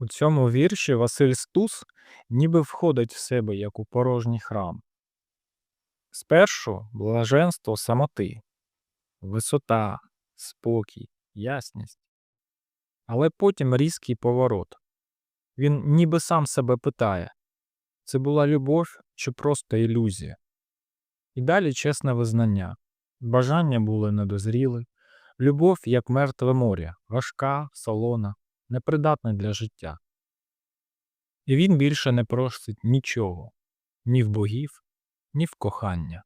У цьому вірші Василь Стус ніби входить в себе як у порожній храм. Спершу блаженство самоти, висота, спокій, ясність. Але потім різкий поворот. Він ніби сам себе питає це була любов чи просто ілюзія? І далі чесне визнання. Бажання були недозріли, любов як мертве море, важка, солона, непридатна для життя. І він більше не просить нічого ні в богів, ні в кохання.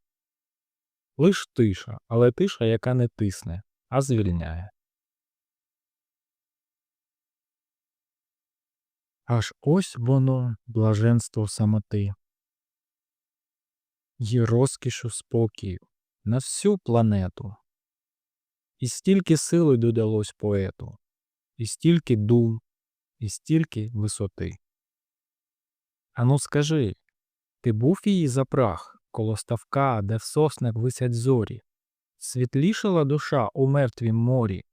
Лиш тиша, але тиша, яка не тисне, а звільняє. Аж ось воно, блаженство самоти, й розкішу спокою на всю планету. І стільки сили додалось поету, і стільки дум, і стільки висоти. Ану скажи, ти був її запрах коло ставка, де в соснах висять зорі? Світлішала душа у мертвім морі?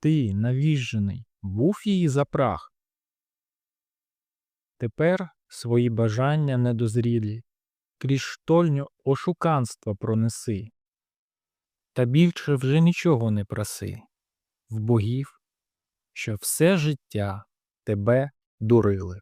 Ти, навіжений, був її запрах? Тепер свої бажання недозрілі, крізь штольню ошуканства пронеси. Та більше вже нічого не проси в богів, що все життя тебе дурили.